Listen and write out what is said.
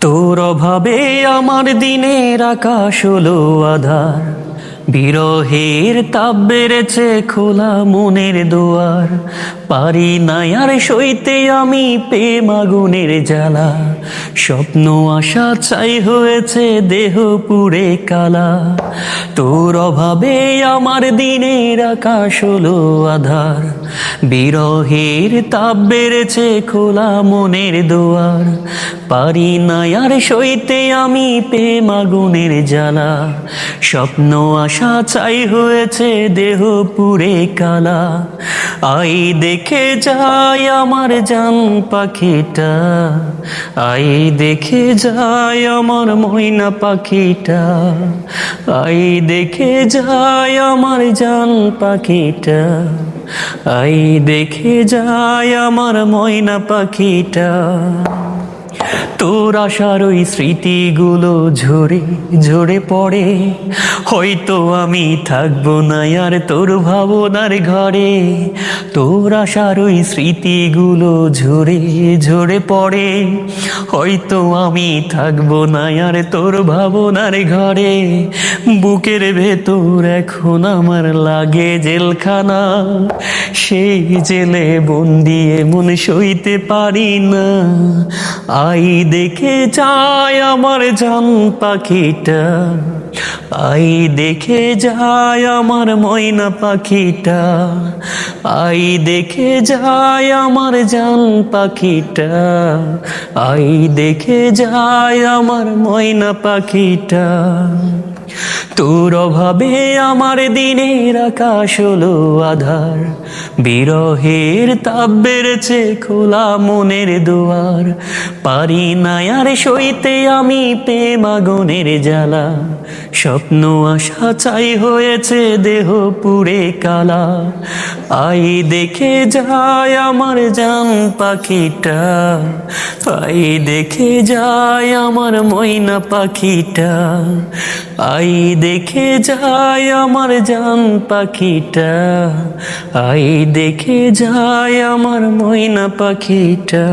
তোর অভাবে আমার দিনের আকাশ হলো আধার। বিরহের তাপ বেড়েছে খোলা মনের দুয়ার। পারি না আর সইতে আমি প্রেম আগুনের জ্বালা। স্বপ্ন, আশা চাই হয়েছে দেহ পুড়ে কালা। তোর অভাবে আমার দিনের আকাশ হলো আধার। বিরহের তাপ বেড়েছে খোলা মনের দুয়ার। পারি না আর সইতে আমি প্রেম আগুনের জ্বালা। স্বপ্ন, আশা চাই হয়েছে দেহ পুরে কালা। আই দেখে যায় আমার জান পাখিটা। আই দেখে যায় আমার ময়না পাখিটা। আই দেখে যায় আমার জান পাখিটা। আই দেখে যায় আমার ময়না পাখিটা। তোর আশার ওই স্মৃতিগুলো ঝরে ঝরে পড়ে। হয়তো আমি থাকব না আর তোর ভাবনার ঘরে। তোর আশার ওই স্মৃতিগুলো ঝরে ঝরে পড়ে। হয়তো আমি থাকব না আর তোর ভাবনার ঘরে। বুকের ভেতর এখন আমার লাগে জেলখানা। সেই জেলে বন্দি এমন সইতে পারি না। আই দেখে যায় আমার জান পাখিটা। আই দেখে যায় আমার ময়না পাখিটা। আই দেখে যায় আমার জান পাখিটা। আই দেখে যায় আমার ময়না পাখিটা। তোর অভাবে আমার দিনের আকাশ হলো আধার। বিরহের তাপ বেড়েছে খোলা মনের দুয়ার। পারি না আর সইতে আমি প্রেম আগুনের জ্বালা। স্বপ্ন, আশা চাই হয়েছে দেহ পুরে কালা। আই দেখে যায় আমার জান পাখিটা। আই দেখে যায় আমার ময়না পাখিটা। আই দেখে যায় আমার জান পাখিটা। আই দেখে যায় আমার ময়না পাখিটা।